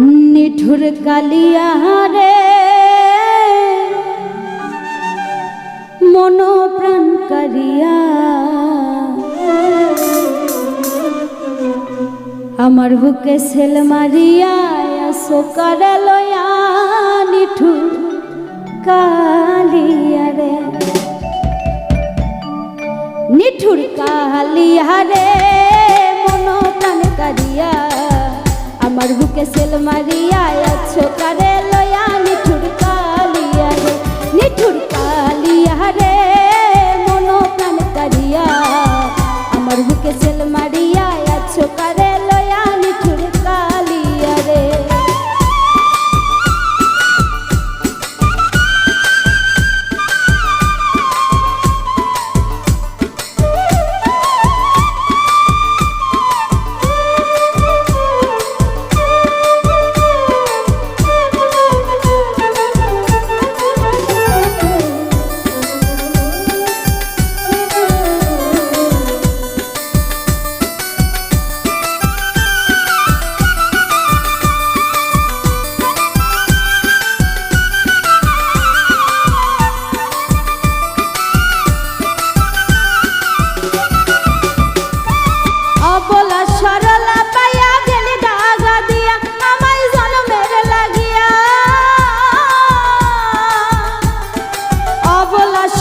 নিঠুর কালিয়ারে মন প্রাণ কারিয়া। আমার বুকে সেল মারিয়া সোকার লয়া নিঠুর কালিয়া নিঠুর কালিয়ারে আমার বুকে সেল মারিয়া আছো কারে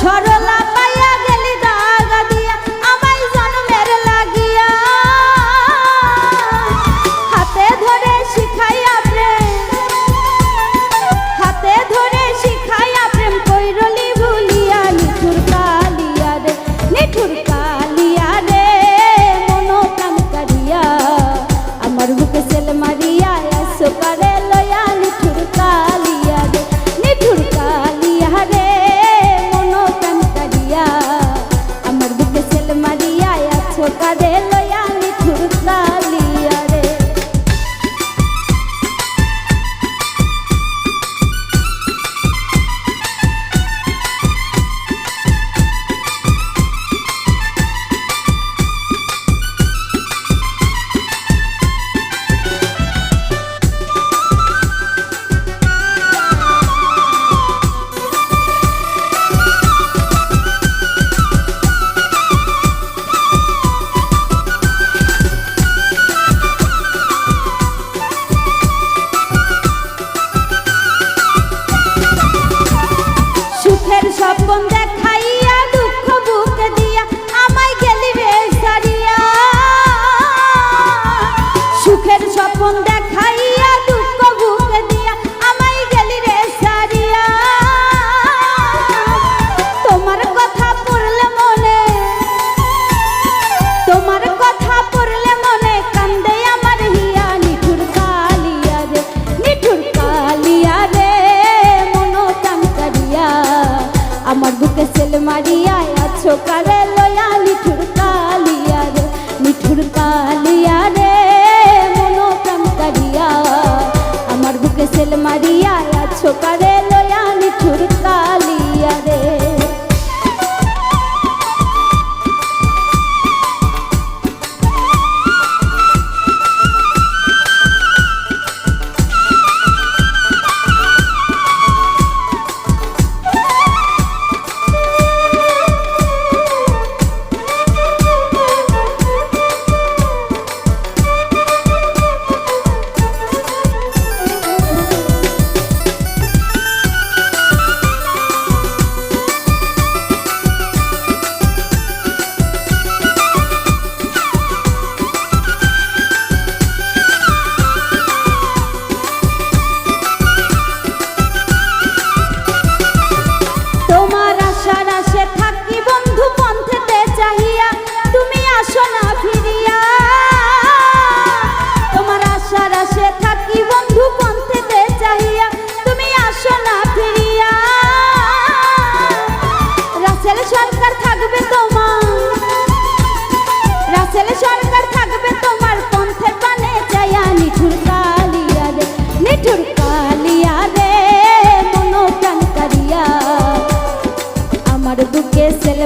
সরলা পাইয়া গেলি দাগা দিয়া, আমায় জন্মের লাগিয়া। হাতে ধরে শিখাইয়া প্রেম, হাতে ধরে শিখাইয়া প্রেম কইরলি ভুলিয়া, নিঠুর কালিয়া রে, নিঠুর কালিয়া রে মনো কান করিয়া আমার বুকে ছোকা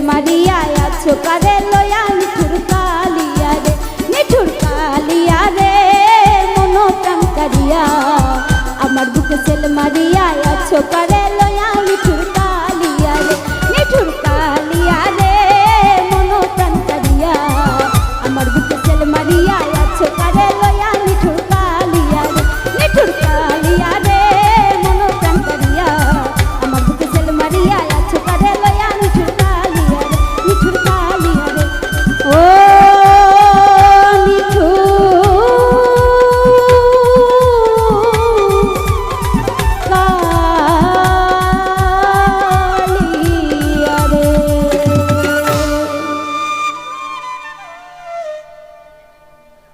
মারিয়া আছো, কারে লয়া নিঠুর কালিয়া রে? নিঠুর কালিয়া রে মনো প্রাণ কারিয়া। আমার বুকে সেল মারিয়া